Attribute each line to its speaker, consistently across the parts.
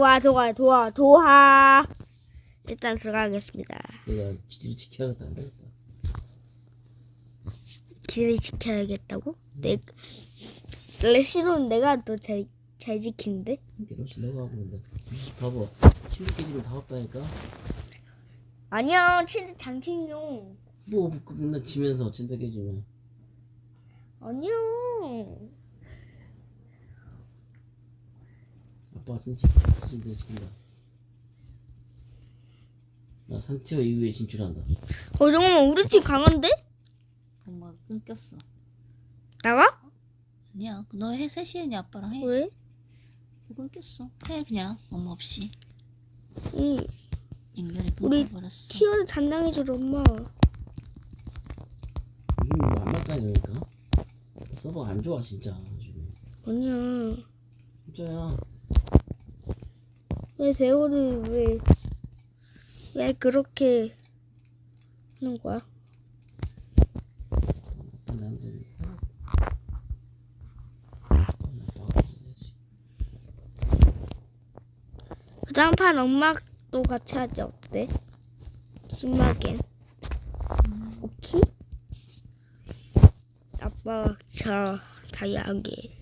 Speaker 1: 도와 도와 도와 도와 일단 들어가겠습니다.
Speaker 2: 내가 기지를 지켜야겠다 안 되겠다.
Speaker 1: 길을 지켜야겠다고? 내 레시로는 내가 더 잘 잘 지키는데?
Speaker 2: 러시 너가 하고 있는데 봐봐 침대 깨지면 다 왔다니까
Speaker 1: 아니야 침대 장식용
Speaker 2: 뭐 맨날 지면서 침대 깨지면
Speaker 1: 아니야
Speaker 2: 아빠가 진짜 침대 지킨다 나 산티어 이후에 진출한다
Speaker 1: 어 잠깐만 우리 팀 강한데?
Speaker 3: 엄마가 끊겼어.
Speaker 1: 나가?
Speaker 3: 아니야, 너 해, 셋이니 아빠랑 해.
Speaker 1: 왜?
Speaker 3: 끊겼어. 해, 그냥. 엄마 없이.
Speaker 1: 이
Speaker 3: 연결이
Speaker 1: 우리
Speaker 3: 끊겨버렸어.
Speaker 1: 티어를 장난해줘 엄마
Speaker 2: 요즘 이거 안 맞다니까 서버가 안 좋아 진짜 요즘에
Speaker 1: 아니야
Speaker 2: 진짜야
Speaker 1: 왜 대호를 왜, 왜 그렇게 하는 거야? 그 다음 판 엄마도 같이 하지 어때? 심하겐 오케이? 아빠 자 다이아게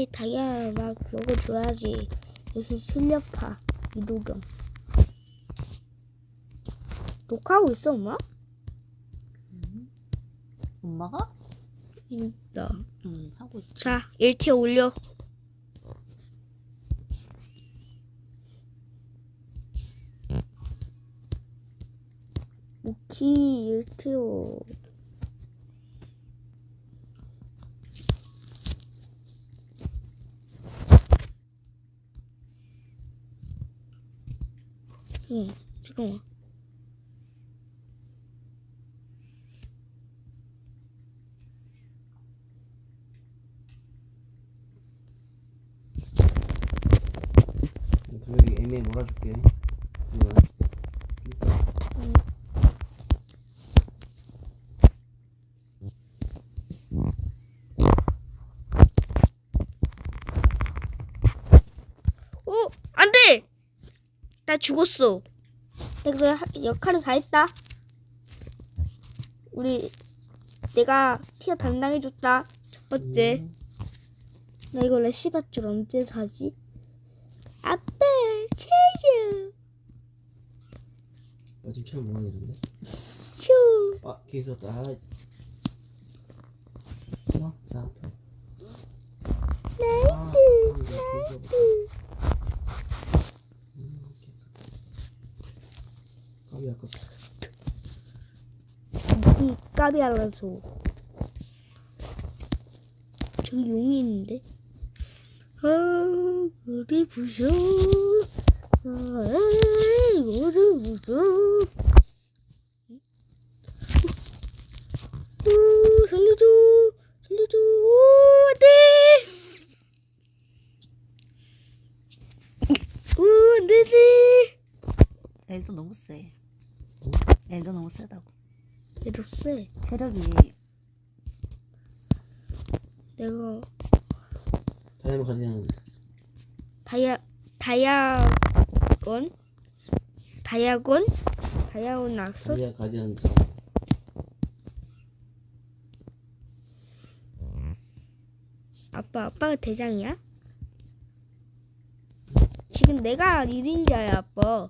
Speaker 1: 이렇게 다이아 막 먹어줘야지 역시 실력파 이도경 녹화하고 있어 엄마?
Speaker 3: 엄마가?
Speaker 1: 있다
Speaker 3: 응, 하고 있지.
Speaker 1: 자 1티어 올려 오키 1티어 응 잠깐만.
Speaker 2: 분명히 애매해 몰아줄게 그러면
Speaker 1: 오! 어, 안 돼! 나 죽었어. 내가 하- 역할을 다 했다. 우리, 내가 티어 담당해줬다. 첫 번째. 나 이거 레시밧줄 언제 사지? 아빠, 체유!
Speaker 2: 나 지금 처음 뭐하는데
Speaker 1: 슈!
Speaker 2: 아 계속 아
Speaker 1: 나이스!
Speaker 2: 까비 아 깝다
Speaker 1: 기 까비 알아서. 저기 용이 있는데? 아, 우리 부셔. 아, 모두 부셔. 오, 살려줘. 살려줘. 오, 안 돼. 오, 안 되지.
Speaker 3: 엘도 너무 세. 엘도 너무 세다고.
Speaker 1: 얘도 쎄.
Speaker 3: 체력이
Speaker 1: 내가
Speaker 2: 다이아몬드 가디언
Speaker 1: 다이아 다이아건 다이아건 다이아곤 났어?
Speaker 2: 다이아 가디언
Speaker 1: 아빠 아빠가 대장이야? 지금 내가 1인자야 아빠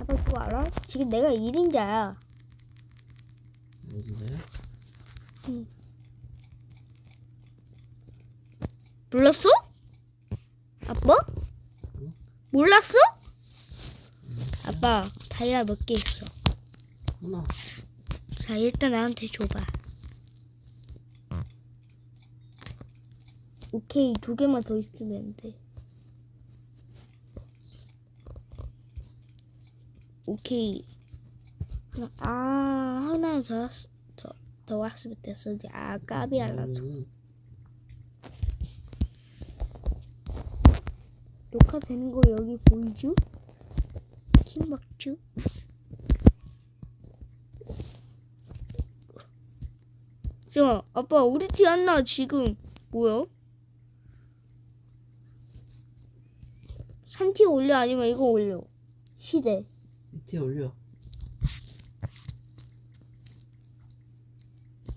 Speaker 1: 아빠 그거 알아? 지금 내가 1인자야
Speaker 2: 뭐 진짜야?
Speaker 1: 몰랐어? 아빠? 몰랐어? 아빠 다이아 몇 개 있어
Speaker 2: 하나
Speaker 1: 자 일단 나한테 줘봐 오케이 두 개만 더 있으면 돼 오케이 아 하나 더, 왔- 더, 더 왔으면 됐어 이제 아 까비 알라서
Speaker 2: 음,
Speaker 1: 녹화 되는 거 여기 보이죠? 킴박주 자, 아빠, 우리 티 안 나 지금 뭐야? 산티 올려 아니면 이거 올려? 시대.
Speaker 2: 밑에 올려.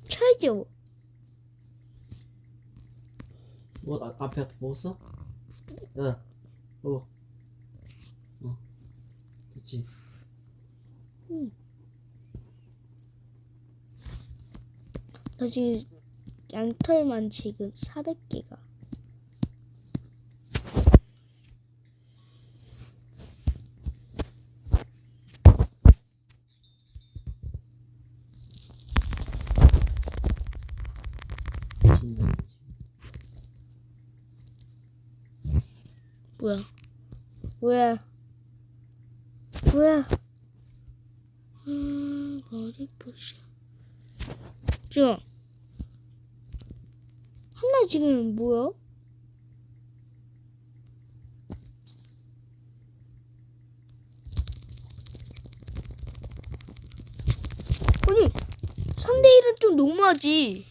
Speaker 1: 쳐야죠.
Speaker 2: 뭐 아, 앞에 먹었어? 야, 먹어. 어, 됐지.
Speaker 1: 나 지금 양털만 지금 400개가.
Speaker 2: 진짜.
Speaker 1: 뭐야? 뭐야? 뭐야? 음, 어디 보자. 지금 한나 지금 뭐야? 아니 3대 1은 좀 너무하지.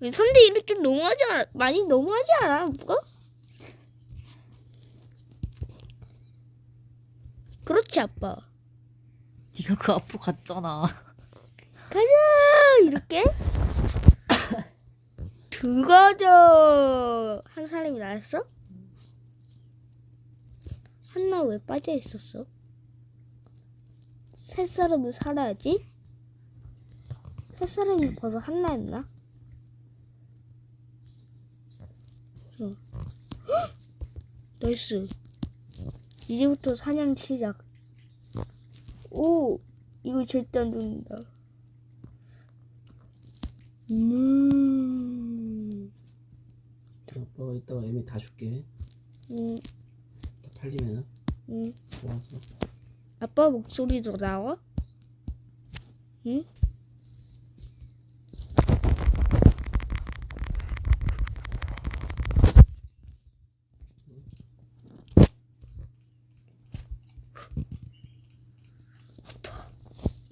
Speaker 1: 3대 1은 좀 너무하지 않아? 많이 너무하지 않아? 뭐가? 그렇지 아빠.
Speaker 3: 네가 그 앞으로 갔잖아.
Speaker 1: 가자 이렇게 들어가자 한 사람이 나왔어? 한나 왜 빠져 있었어? 세 사람은 살아야지. 세 사람이 벌써 한나였나? 어. 헉! 나이스. 이제부터 사냥 시작. 오, 이거 절대 안 죽는다. 음,
Speaker 2: 아빠가 이따가 애미 다 줄게.
Speaker 1: 음,
Speaker 2: 다 팔리면은
Speaker 1: 음.
Speaker 2: 좋아서.
Speaker 1: 아빠 목소리도 나와? 응?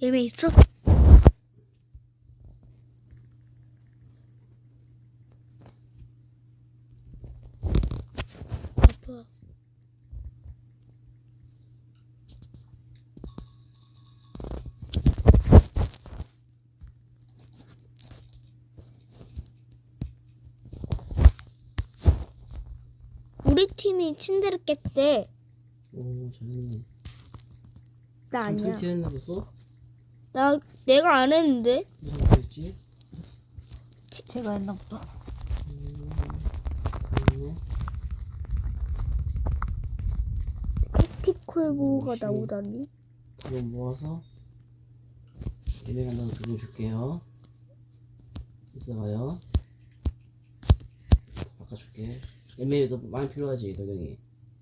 Speaker 1: 예매 있어? 아빠 우리 팀이 침대를 깼대
Speaker 2: 오, 잘했네.
Speaker 1: 나 아니야
Speaker 2: 설치 했나 봤어?
Speaker 1: 나 내가 안 했는데
Speaker 2: 무슨 거 했지?
Speaker 3: 제가 했나 보다.
Speaker 2: 음,
Speaker 1: 티콜보가
Speaker 2: 음,
Speaker 1: 나오다니
Speaker 2: 이거 모아서 애미 간다고 그거 줄게요. 있어봐요. 바꿔줄게. 애미도 많이 필요하지, 도경이.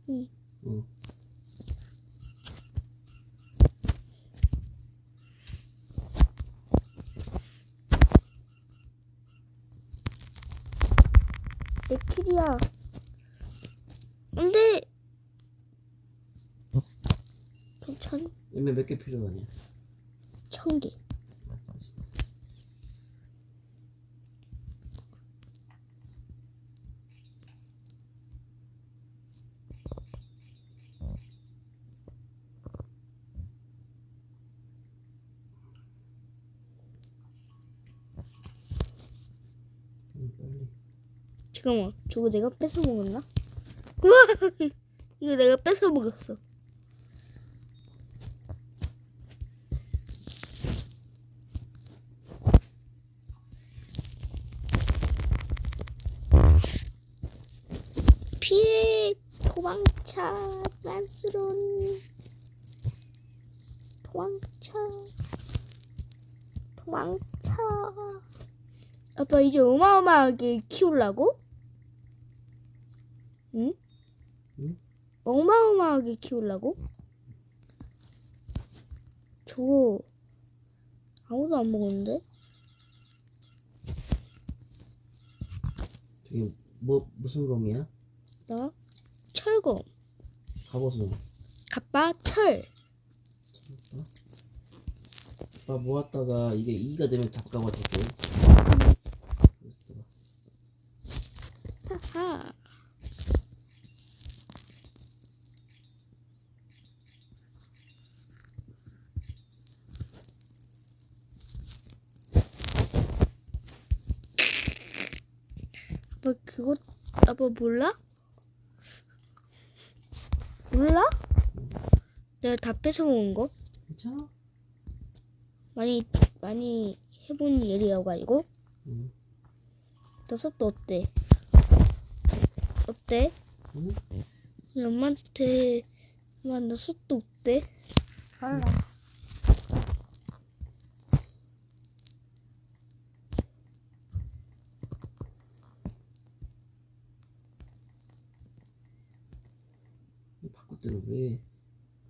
Speaker 1: 응.
Speaker 2: 응.
Speaker 1: 내 킬이야 안돼 괜찮
Speaker 2: 애미 몇 개 필요하냐?
Speaker 1: 천개
Speaker 2: 응, 빨리.
Speaker 1: 잠깐만. 저거 내가 뺏어 먹었나? 우와! 이거 내가 뺏어 먹었어. 피해! 도망차 란스론 도망차 도망차 아빠 이제 어마어마하게 키우려고? 응?
Speaker 2: 응?
Speaker 1: 어마어마하게 키우려고? 저거 아무도 안 먹었는데?
Speaker 2: 저기 뭐 무슨 검이야?
Speaker 1: 나 철검
Speaker 2: 갑옷은
Speaker 1: 갑바 철.
Speaker 2: 아빠 모았다가 이게 2가 되면 다 바꿔봐 줄게 있어
Speaker 1: 하하. 아빠 그거 아빠 몰라? 몰라? 내가 다 뺏어온 거
Speaker 2: 괜찮아?
Speaker 1: 많이 많이 해본 일이어가지고
Speaker 2: 응.
Speaker 1: 다섯도 어때? 어때?
Speaker 2: 응?
Speaker 1: 엄마한테 엄마 나 숫도 어때? 알아.
Speaker 2: 이 바꿀 때는 왜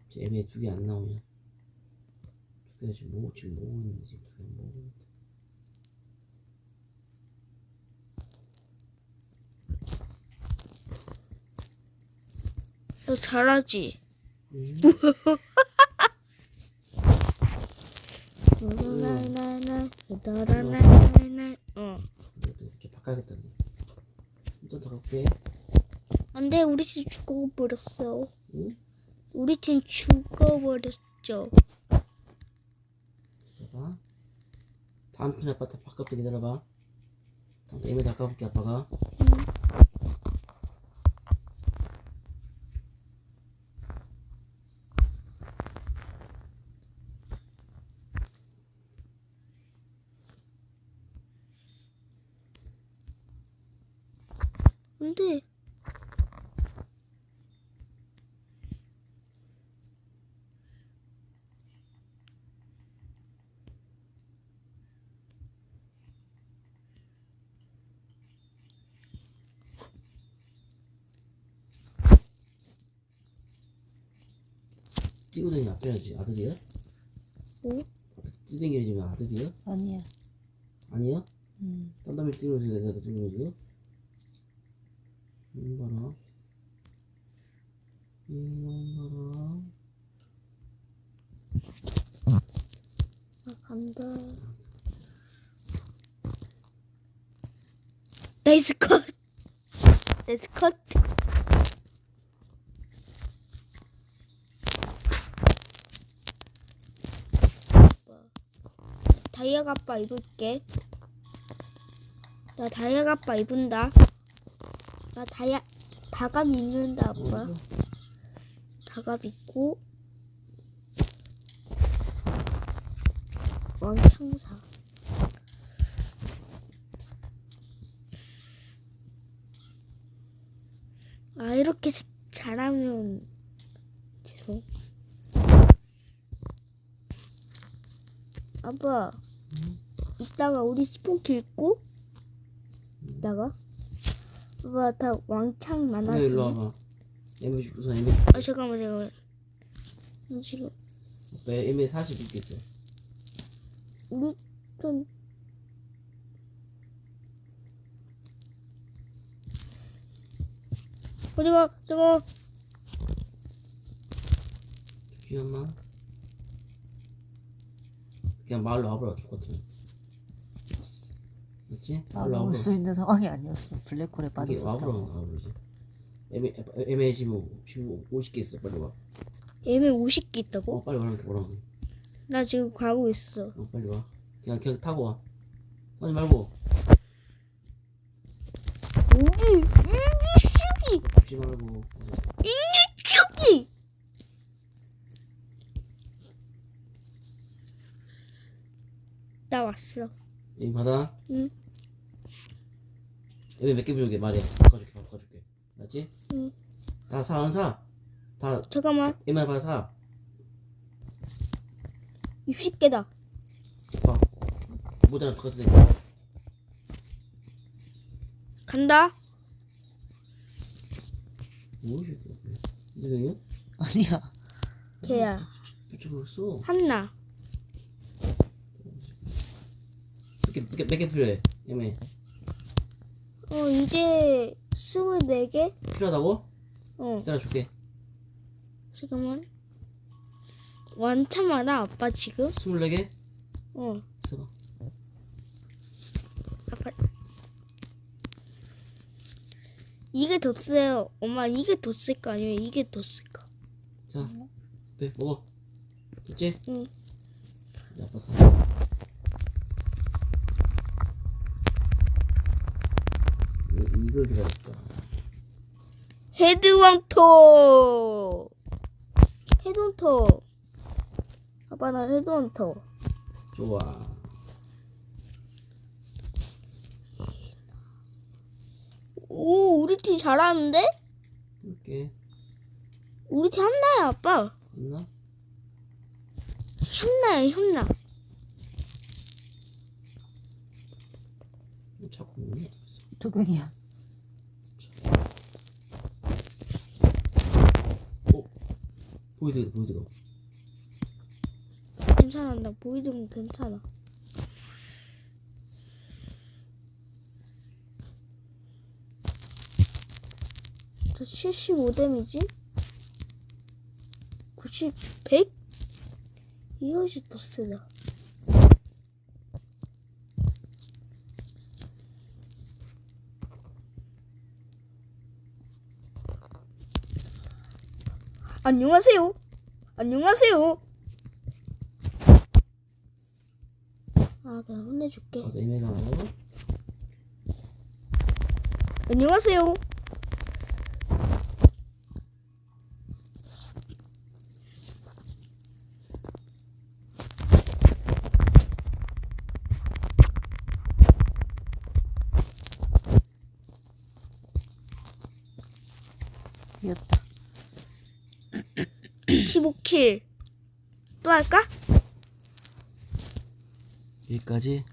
Speaker 2: 갑자기 애매 두개 안 나오냐 두 개가 지금 뭐 지금 뭐 있는지 지금 두 개 뭐 있는데
Speaker 1: 너 잘하지?
Speaker 2: 응?
Speaker 1: 어.
Speaker 2: 이렇게 바꿔야겠다 좀더 갈게
Speaker 1: 안 돼 우리 팀 죽어버렸어.
Speaker 2: 응?
Speaker 1: 우리 팀 죽어버렸죠.
Speaker 2: 기다려봐 다음 편 아빠 다 바꿔볼게 기다려봐 다음 편다 바꿔볼게 아빠가
Speaker 1: 안돼.
Speaker 2: 뛰고 다니는 아빠야지 아들이야?
Speaker 1: 뭐?
Speaker 2: 뛰댕기지면 아들이야?
Speaker 3: 아니야.
Speaker 2: 아니야?
Speaker 3: 음.
Speaker 2: 딴다음에 거지 내가 뛰는 거지 이거 봐라 이거 봐라
Speaker 1: 아, 간다. 나이스 컷. 나이스 컷. 다이아 가빠 입을게. 나 다이아 가빠 입은다. 나 다이아 다갑 입는다 아빠. 다갑 입고 왕창사. 아 이렇게 스- 잘하면 죄송. 아빠 이따가 우리 스폰키 읽고 이따가? 아빠 다 왕창
Speaker 2: 애매 일로
Speaker 1: 많았어.
Speaker 2: 와봐. 주- 우선 애매
Speaker 1: 아 잠깐만 잠깐만. 지금.
Speaker 2: 아빠 애매 40 있겠죠
Speaker 1: 우리 좀 어디가? 저거.
Speaker 2: 귀엽나? 그냥 마을로 와보라 죽같으면 맞지?
Speaker 3: 아,
Speaker 2: 마을로
Speaker 3: 올
Speaker 2: 와보라
Speaker 3: 수 있는 상황이 아니었어. 블랙홀에
Speaker 2: 이게
Speaker 3: 빠졌었다고.
Speaker 2: 와보라 와보라지? 애매 애매 지금 지금 50개 있어 빨리 와.
Speaker 1: 얘네 50개 있다고?
Speaker 2: 어 빨리 와라 뭐라고?
Speaker 1: 나 지금 가고 있어.
Speaker 2: 어 빨리 와. 그냥 그냥 타고 와. 싸지 말고.
Speaker 1: 우리 이기식이
Speaker 2: 죽지 말고.
Speaker 1: 이기식이 나 왔어.
Speaker 2: 이 받아
Speaker 1: 응.
Speaker 2: 애매 몇개 부족해 말이야 바꿔줄게 바꿔줄게 맞지?
Speaker 1: 응.
Speaker 2: 다사안 사? 다
Speaker 1: 잠깐만.
Speaker 2: 애매 받아 사
Speaker 1: 60개다.
Speaker 2: 봐. 똑같은 애.
Speaker 1: 간다.
Speaker 2: 뭐지? 이거
Speaker 3: 아니야.
Speaker 1: 걔야.
Speaker 2: 붙여버렸어.
Speaker 1: 한나.
Speaker 2: 몇 개 몇 개 필요해? 애매.
Speaker 1: 어 이제 24개?
Speaker 2: 필요하다고?
Speaker 1: 어.
Speaker 2: 기다려 줄게.
Speaker 1: 잠깐만. 많아 아빠 지금?
Speaker 2: 24개?
Speaker 1: 응.
Speaker 2: 써봐.
Speaker 1: 아빠. 이게 더 세요. 엄마 이게 더 쓸까 아니면 이게 더 쓸까?
Speaker 2: 자, 네 먹어. 됐지?
Speaker 1: 응.
Speaker 2: 이제 아빠 사. 이- 이걸 기다렸다.
Speaker 1: 헤드원터. 헤드원터. 아빠 나 헤드원터.
Speaker 2: 좋아.
Speaker 1: 오 우리 팀 잘하는데?
Speaker 2: 이렇게
Speaker 1: 우리 팀 한나야 아빠.
Speaker 2: 됐나?
Speaker 1: 현나야 현나.
Speaker 2: 자꾸?
Speaker 3: 두근이야.
Speaker 2: 보이드 보이드가.
Speaker 1: 괜찮아 나 보이든 괜찮아. 저 75데미지? 90, 100? 이것이 더 세다. 안녕하세요. 안녕하세요. 아, 그냥 혼내줄게.
Speaker 2: 아, 내매가 안 하고?
Speaker 1: 안녕하세요. 15킬. 또 할까?
Speaker 2: 여기까지